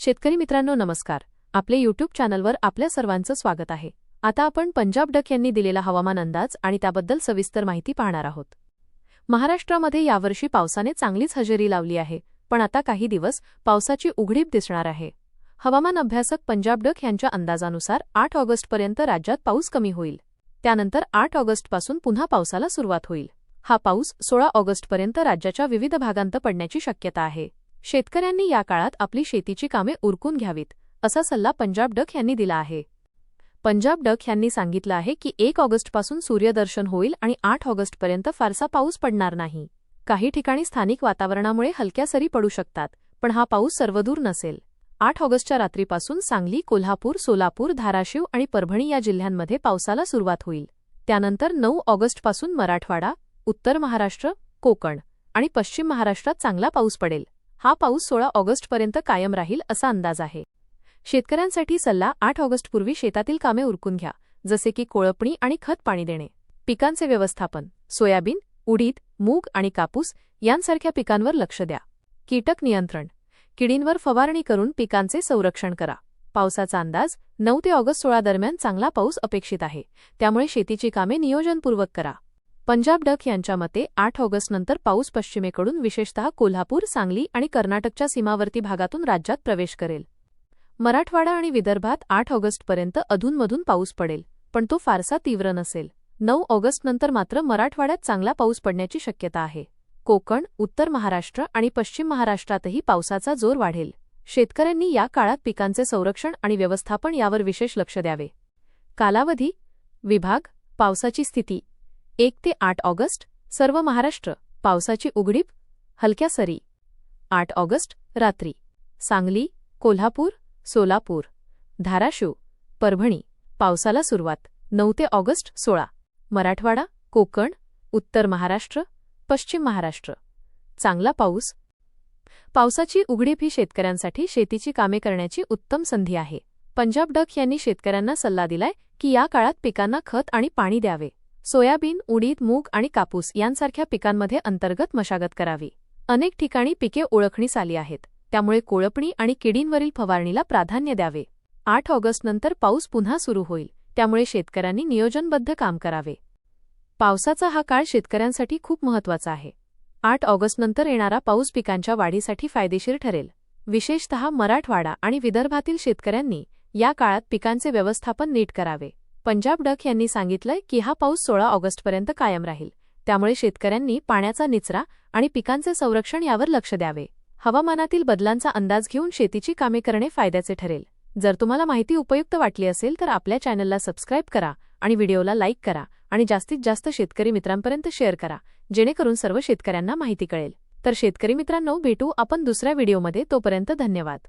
शेतकरी मित्रांनो नमस्कार. आपले यूट्यूब चॅनलवर आपल्या सर्वांचं स्वागत आहे. आता आपण पंजाब डक यांनी दिलेला हवामान अंदाज आणि त्याबद्दल सविस्तर माहिती पाहणार आहोत. महाराष्ट्रामध्ये यावर्षी पावसाने चांगलीच हजेरी लावली आहे पण आता काही दिवस पावसाची उघडीप दिसणार आहे. हवामान अभ्यासक पंजाब डक यांच्या अंदाजानुसार आठ ऑगस्टपर्यंत राज्यात पाऊस कमी होईल. त्यानंतर आठ ऑगस्टपासून पुन्हा पावसाला सुरुवात होईल. हा पाऊस सोळा ऑगस्टपर्यंत राज्याच्या विविध भागांत पडण्याची शक्यता आहे. शेतकऱ्यांनी या काळात आपली शेतीची कामे उरकून घ्यावीत असा सल्ला पंजाब डक यांनी दिला आहे. पंजाब डक यांनी सांगितलं आहे की एक ऑगस्टपासून सूर्यदर्शन होईल आणि आठ ऑगस्टपर्यंत फारसा पाऊस पडणार नाही. काही ठिकाणी स्थानिक वातावरणामुळे हलक्या सरी पडू शकतात पण हा पाऊस सर्वदूर नसेल. आठ ऑगस्टच्या रात्रीपासून सांगली कोल्हापूर सोलापूर धाराशिव आणि परभणी या जिल्ह्यांमध्ये पावसाला सुरुवात होईल. त्यानंतर नऊ ऑगस्टपासून मराठवाडा उत्तर महाराष्ट्र कोकण आणि पश्चिम महाराष्ट्रात चांगला पाऊस पडेल. हा पाऊस सोळा ऑगस्टपर्यंत कायम राहील असा अंदाज आहे. शेतकऱ्यांसाठी सल्ला आठ ऑगस्टपूर्वी शेतातील कामे उरकून घ्या जसे की कोळपणी आणि खत पाणी देणे. पिकांचे व्यवस्थापन सोयाबीन उडीद मूग आणि कापूस यांसारख्या पिकांवर लक्ष द्या. कीटक नियंत्रण किडींवर फवारणी करून पिकांचे संरक्षण करा. पावसाचा अंदाज नऊ ते ऑगस्ट सोळा दरम्यान चांगला पाऊस अपेक्षित आहे त्यामुळे शेतीची कामे नियोजनपूर्वक करा. पंजाब डक यांच्या मते आठ ऑगस्टनंतर पाऊस पश्चिमेकडून विशेषतः कोल्हापूर सांगली आणि कर्नाटकच्या सीमावर्ती भागातून राज्यात प्रवेश करेल. मराठवाडा आणि विदर्भात आठ ऑगस्टपर्यंत अधूनमधून पाऊस पडेल पण तो फारसा तीव्र नसेल. नऊ ऑगस्टनंतर मात्र मराठवाड्यात चांगला पाऊस पडण्याची शक्यता आहे. कोकण उत्तर महाराष्ट्र आणि पश्चिम महाराष्ट्रातही पावसाचा जोर वाढेल. शेतकऱ्यांनी या काळात पिकांचे संरक्षण आणि व्यवस्थापन यावर विशेष लक्ष द्यावे. कालावधी विभाग पावसाची स्थिती एक ते आठ ऑगस्ट सर्व महाराष्ट्र पावसाची उघडीप हलक्या सरी. आठ ऑगस्ट रात्री. सांगली कोल्हापूर सोलापूर. धाराशिव परभणी. पावसाला सुरुवात. नऊ ते ऑगस्ट सोळा. मराठवाडा कोकण उत्तर महाराष्ट्र पश्चिम महाराष्ट्र. चांगला पाऊस. पावसाची उघडीप ही शेतकऱ्यांसाठी शेतीची कामे करण्याची उत्तम संधी आहे. पंजाब डक यांनी शेतकऱ्यांना सल्ला दिलाय की या काळात पिकांना खत आणि पाणी द्यावे. सोयाबीन उडीद मूग आणि कापूस यांसारख्या पिकांमध्ये अंतर्गत मशागत करावी. अनेक ठिकाणी पिके ओळखणीस आली आहेत. त्यामुळे कोळपणी आणि किडींवरील फवारणीला प्राधान्य द्यावे. आठ ऑगस्टनंतर पाऊस पुन्हा सुरू होईल. त्यामुळे शेतकऱ्यांनी नियोजनबद्ध काम करावे. पावसाचा हा काळ शेतकऱ्यांसाठी खूप महत्त्वाचा आहे. आठ ऑगस्टनंतर येणारा पाऊस पिकांच्या वाढीसाठी फायदेशीर ठरेल. विशेषतः मराठवाडा आणि विदर्भातील शेतकऱ्यांनी या काळात पिकांचे व्यवस्थापन नीट करावे. पंजाब डक यांनी सांगितलंय की हा पाऊस सोळा ऑगस्टपर्यंत कायम राहील. त्यामुळे शेतकऱ्यांनी पाण्याचा निचरा आणि पिकांचे संरक्षण यावर लक्ष द्यावे. हवामानातील बदलांचा अंदाज घेऊन शेतीची कामे करणे फायद्याचे ठरेल. जर तुम्हाला माहिती उपयुक्त वाटली असेल तर आपल्या चॅनलला सबस्क्राईब करा आणि व्हिडिओला लाईक करा आणि जास्तीत जास्त शेतकरी मित्रांपर्यंत शेअर करा जेणेकरून सर्व शेतकऱ्यांना माहिती कळेल. तर शेतकरी मित्रांनो भेटू आपण दुसऱ्या व्हिडिओमध्ये. तोपर्यंत धन्यवाद.